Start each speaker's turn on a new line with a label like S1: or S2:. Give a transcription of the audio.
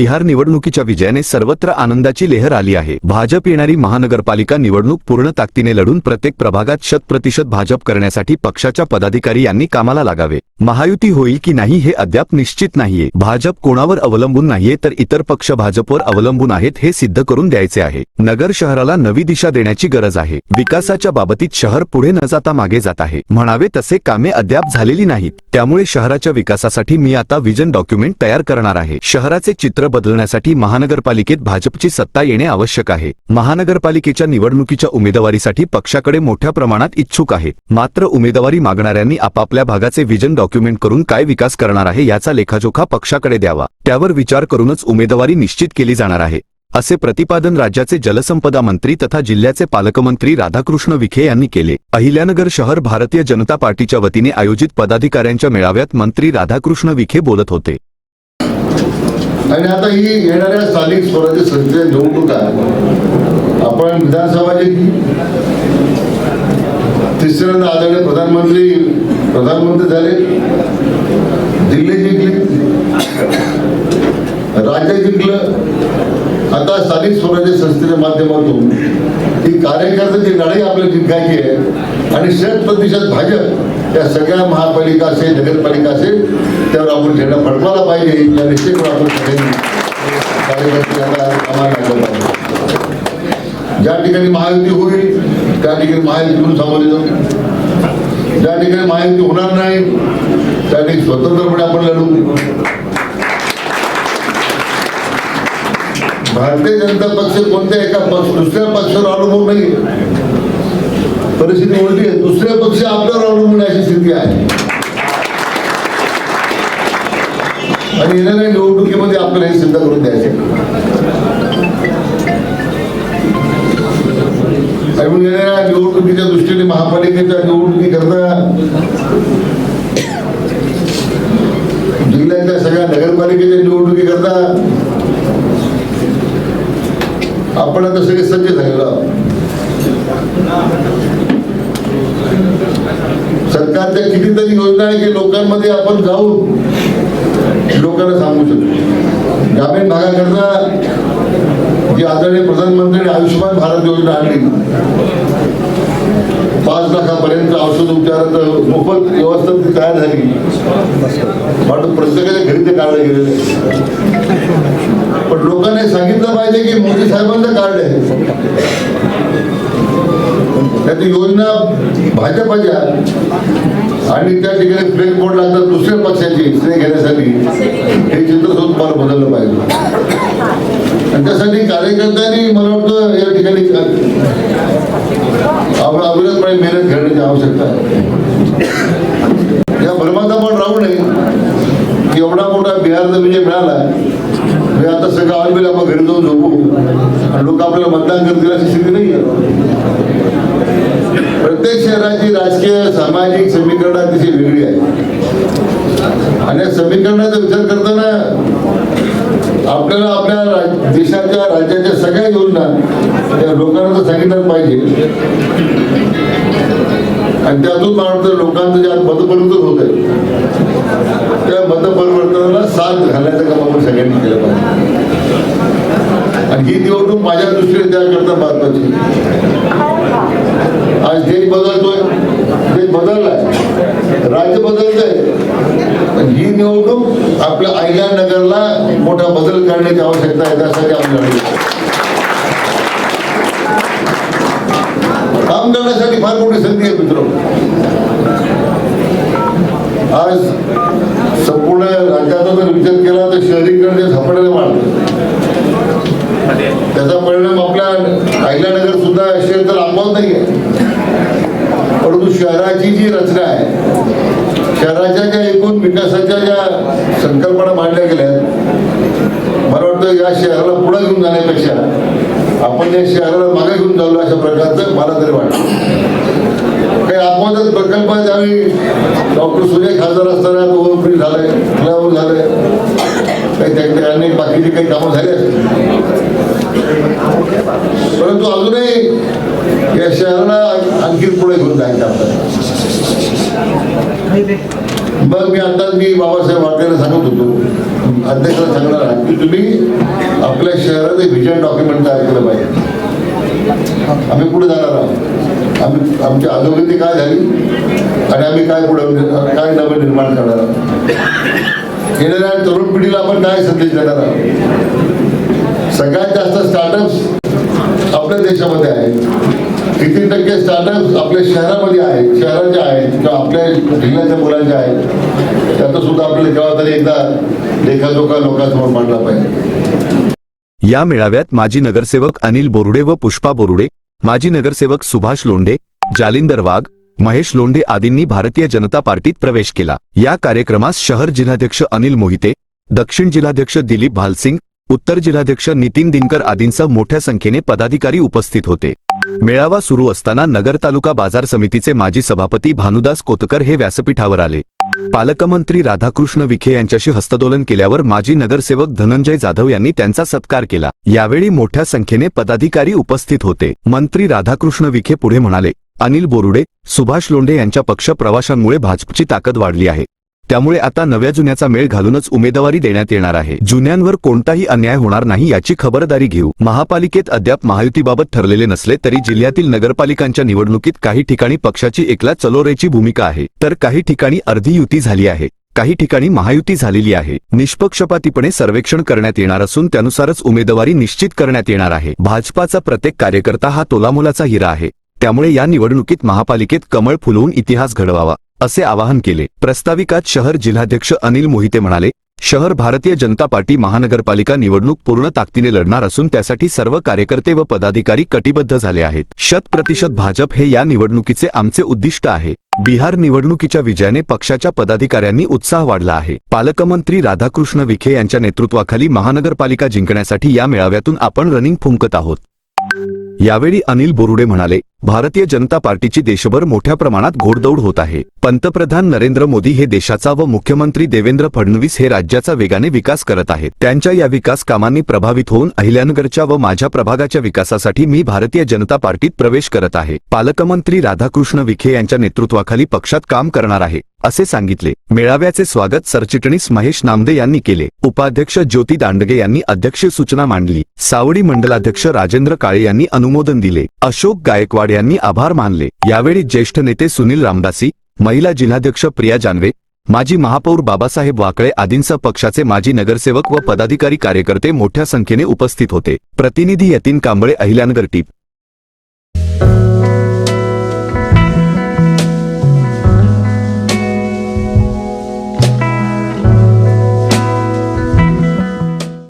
S1: बिहार निवडणुकीच्या विजयाने सर्वत्र आनंदाची लेहर आली आहे. भाजप येणारी महानगरपालिका निवडणूक पूर्ण ताकदीने लढून प्रत्येक प्रभागात शत प्रतिशत भाजप करण्यासाठी पक्षाच्या पदाधिकारी यांनी कामाला लागावे. महायुती होईल की नाही हे अद्याप निश्चित नाहीये. भाजप कोणावर अवलंबून नाहीये तर इतर पक्ष भाजपवर अवलंबून आहेत हे सिद्ध करून द्यायचे आहे. नगर शहराला नवी दिशा देण्याची गरज आहे. विकासाच्या बाबतीत शहर पुढे न जाता मागे जात आहे. म्हणावे तसे कामे अद्याप झालेली नाहीत. त्यामुळे शहराच्या विकासासाठी मी आता विजन डॉक्युमेंट तयार करणार आहे. शहराचे चित्र बदलण्यासाठी महानगरपालिकेत भाजपची सत्ता येणे आवश्यक आहे. महानगरपालिकेच्या निवडणुकीच्या उमेदवारीसाठी पक्षाकडे मोठ्या प्रमाणात इच्छुक आहे. मात्र उमेदवारी मागणाऱ्यांनी आपापल्या भागाचे विजन डॉक्युमेंट डॉक्युमेंट करून काय विकास करणार आहे याचा लेखाजोखा पक्षाकडे द्यावा. त्यावर विचार करूनच उमेदवारी निश्चित केली जाणार आहे. असे प्रतिपादन राज्याचे जलसंपदा मंत्री तथा जिल्ह्याचे पालकमंत्री राधाकृष्ण विखे यांनी केले. अहिल्यानगर शहर भारतीय जनता पार्टीच्या वतीने आयोजित पदाधिकाऱ्यांच्या मेळाव्यात मंत्री राधाकृष्ण विखे बोलत होते.
S2: आणि आता ही येणाऱ्या स्थानिक स्वराज्य संस्थेच्या निवडणुका आपण विधानसभा तिसऱ्यांदा आदरणीय प्रधानमंत्री प्रधानमंत्री झाले दिल्ली जिंकली राज्य जिंकलं. आता स्थानिक स्वराज्य संस्थेच्या माध्यमातून ही कार्यकर्त्याची लढाई आपल्याला जिंकायची आहे आणि शत प्रतिशत भाजप या सगळ्या महापालिका असेल नगरपालिका असेल त्यावर आपण झेंडा फडकवायला पाहिजे. या निश्चित आपण कार्यकर्त्यांना ज्या ठिकाणी महायुती होईल त्या ठिकाणी महायुतीतून सामोरे जाऊ. ठिकाणी महायुती होणार नाही. त्या ठिकाणी स्वतंत्रपणे आपण लढू. भारतीय जनता पक्ष कोणत्या एका पक्ष दुसऱ्या पक्षावर अवलंबून नाही. परिस्थिती उलटी आहे. दुसरे पक्ष आपल्यावर अवलंबून आहे अशी स्थिती आहे. आणि येणाऱ्या निवडणुकीमध्ये आपल्याला हे सिद्ध करून द्यायचे आणि येणाऱ्या निवडणुकीच्या दृष्टीने महापालिकेच्या निवडणुकीकरता जिल्ह्यातल्या सगळ्या नगरपालिकेच्या निवडणुकीकरता आपण आता सगळे सज्ज झालेलो आहोत. सरकारच्या कितीतरी योजना आहे की लोकांमध्ये आपण जाऊन लोकांना सांगू शकतो. ग्रामीण भागाकरता जी आदरणीय प्रधानमंत्र्यांनी आयुष्यमान भारत योजना आणली पाच लाखापर्यंत औषध उपचाराचं मोफत व्यवस्था ती तयार झाली. पण प्रत्येकाच्या घरी ते काढले गेलेले पण लोकांनी सांगितलं पाहिजे की मोदी साहेबांचं कार्ड आहे. त्याची योजना भाजपच्या आणि त्या ठिकाणी फ्लेक बोर्ड लागतात दुसऱ्या पक्षाची श्रेय घेण्यासाठी. हे चित्र सुद्धा तुम्हाला बदललं पाहिजे. आणि त्यासाठी कार्यकर्त्यांनी मला वाटतं या ठिकाणी आपण अविरतपणे मेहनत घेण्याची आवश्यकता आहे. या भ्रमात आपण राहू नये की एवढा मोठा बिहारचा विजय मिळाला म्हणजे आता सगळं ऑलवेल आपण घरी जाऊन झोपू. आणि लोक आपल्याला मतदान करतील अशी स्थिती नाही आहे. प्रत्येक शहराची राजकीय सामाजिक समीकरण अतिशय वेगळी आहे आणि या समीकरणाचा विचार करताना आपल्याला आपल्या राज- देशाच्या राज्याच्या सगळ्या योजना त्या लोकांना तर सांगितलं पाहिजे. आणि त्यातून मला वाटतं लोकांचं ज्या मतपरिवर्तन होत आहे त्या मतपरिवर्तनाला साथ घालण्याचं काम आपण सगळ्यांनी केलं पाहिजे. आणि ही निवडणूक माझ्या दृष्टीने त्याकरता महत्वाची. आज देश बदलतोय देश बदललाय राज्य बदलतंय. पण ही निवडणूक आपल्या आयल्या नगरला मोठा बदल करण्याची आवश्यकता आहे त्यासाठी आम्ही लढतो काम करण्यासाठी फार मोठी संधी आहे मित्र. आज संपूर्ण राज्याचा जर विचार केला तर शहरीकरण झपाट्याने वाढतं त्याचा परिणाम आपल्या अहिल्यानगर सुद्धा असेल तर लांबवत नाही आहे परंतु शहराची जी रचना आहे शहराच्या ज्या एकूण विकासाच्या ज्या संकल्पना मांडल्या गेल्या आहेत या शहराला पुढे घेऊन जाण्यापेक्षा आपण या शहराला मागे घेऊन चाललो अशा प्रकारचं मला तरी वाटतं. काही आत्महत्या प्रकल्प आहे त्यावेळी डॉक्टर सुजय खासदार असताना तो फ्री झालाय फ्लायओव्हर झालाय. काही त्या अनेक बाकीचे काही कामं झाले परंतु अजूनही या शहराला आणखी पुढे घेऊन जायचं आपल्याला मग मी आता मी बाबासाहेब वाटेला सांगत होतो अध्यक्षाला सांगणार आहे की तुम्ही आपल्या शहरात व्हिजन डॉक्युमेंट तयार केलं पाहिजे. आम्ही पुढे जाणार आहोत. आम्ही आमची अधोगती काय झाली आणि आम्ही काय पुढे काय नवं निर्माण करणार आहोत? येणाऱ्या तरुण पिढीला आपण काय संदेश देणार आहोत? सगळ्यात जास्त स्टार्टअप्स आपल्या देशामध्ये आहेत. किती टक्के स्टार्टअप आपल्या शहरामध्ये आहेत शहराचे आहेत किंवा आपल्या जिल्ह्याच्या मुलांचे आहेत त्याचा सुद्धा आपल्याला केव्हा तरी एकदा लेखाजोखा लोकांसमोर मांडला पाहिजे.
S1: या मेळाव्यात माजी नगरसेवक अनिल बोरुडे व पुष्पा बोरुडे माजी नगरसेवक सुभाष लोंढे जालिंदर वाघ महेश लोंढे आदींनी भारतीय जनता पार्टीत प्रवेश केला. या कार्यक्रमास शहर जिल्हाध्यक्ष अनिल मोहिते दक्षिण जिल्हाध्यक्ष दिलीप भालसिंग उत्तर जिल्हाध्यक्ष नितीन दिनकर आदींसह मोठ्या संख्येने पदाधिकारी उपस्थित होते. मेळावा सुरू असताना नगर तालुका बाजार समितीचे माजी सभापती भानुदास कोतकर हे व्यासपीठावर आले. पालकमंत्री राधाकृष्ण विखे यांच्याशी हस्तदोलन केल्यावर माजी नगरसेवक धनंजय जाधव यांनी त्यांचा सत्कार केला. यावेळी मोठ्या संख्येने पदाधिकारी उपस्थित होते. मंत्री राधाकृष्ण विखे पुढे म्हणाले अनिल बोरुडे सुभाष लोंढे यांच्या पक्ष प्रवाशांमुळे भाजपची ताकद वाढली आहे. त्यामुळे आता नव्या जुन्याचा मेळ घालूनच उमेदवारी देण्यात येणार आहे. जुन्यांवर कोणताही अन्याय होणार नाही याची खबरदारी घेऊ. महापालिकेत अद्याप महायुतीबाबत ठरलेले नसले तरी जिल्ह्यातील नगरपालिकांच्या निवडणुकीत काही ठिकाणी पक्षाची एकला चलोरेची भूमिका आहे. तर काही ठिकाणी अर्धी युती झाली आहे. काही ठिकाणी महायुती झालेली आहे. निष्पक्षपातीपणे सर्वेक्षण करण्यात येणार असून त्यानुसारच उमेदवारी निश्चित करण्यात येणार आहे. भाजपाचा प्रत्येक कार्यकर्ता हा तोलामोलाचा हिरा आहे. त्यामुळे या निवडणुकीत महापालिकेत कमळ फुलवून इतिहास घडवावा. असे आवाहन केले. प्रस्ताविकात शहर जिल्हाध्यक्ष अनिल मोहिते म्हणाले शहर भारतीय जनता पार्टी महानगरपालिका निवडणूक पूर्ण ताकदीने लढणार असून त्यासाठी सर्व कार्यकर्ते व पदाधिकारी कटिबद्ध झाले आहेत. शत प्रतिशत भाजप हे या निवडणुकीचे आमचे उद्दिष्ट आहे. बिहार निवडणुकीच्या विजयाने पक्षाच्या पदाधिकाऱ्यांनी उत्साह वाढला आहे. पालकमंत्री राधाकृष्ण विखे यांच्या नेतृत्वाखाली महानगरपालिका जिंकण्यासाठी या मेळाव्यातून आपण रनिंग फुंकत आहोत. यावेळी अनिल बोरुडे म्हणाले भारतीय जनता पार्टीची देशभर मोठ्या प्रमाणात घोडदौड होत आहे. पंतप्रधान नरेंद्र मोदी हे देशाचा व मुख्यमंत्री देवेंद्र फडणवीस हे राज्याचा वेगाने विकास करत आहेत. त्यांच्या या विकास कामांनी प्रभावित होऊन अहिल्यानगरच्या व माझ्या प्रभागाच्या विकासासाठी मी भारतीय जनता पार्टीत प्रवेश करत आहे. पालकमंत्री राधाकृष्ण विखे यांच्या नेतृत्वाखाली पक्षात काम करणार आहे असे सांगितले. मेळाव्याचे स्वागत सरचिटणीस महेश नामदे यांनी केले. उपाध्यक्ष ज्योती दांडगे यांनी अध्यक्ष सूचना मांडली. सावडी मंडलाध्यक्ष राजेंद्र काळे यांनी अनुमोदन दिले. अशोक गायकवाड यांनी आभार मानले. यावेळी ज्येष्ठ नेते सुनील रामदासी महिला जिल्हाध्यक्ष प्रिया जानवे माजी महापौर बाबासाहेब वाकळे आदींसह पक्षाचे माजी नगरसेवक व पदाधिकारी कार्यकर्ते मोठ्या संख्येने उपस्थित होते. प्रतिनिधी यतीन कांबळे अहिल्यानगर टीप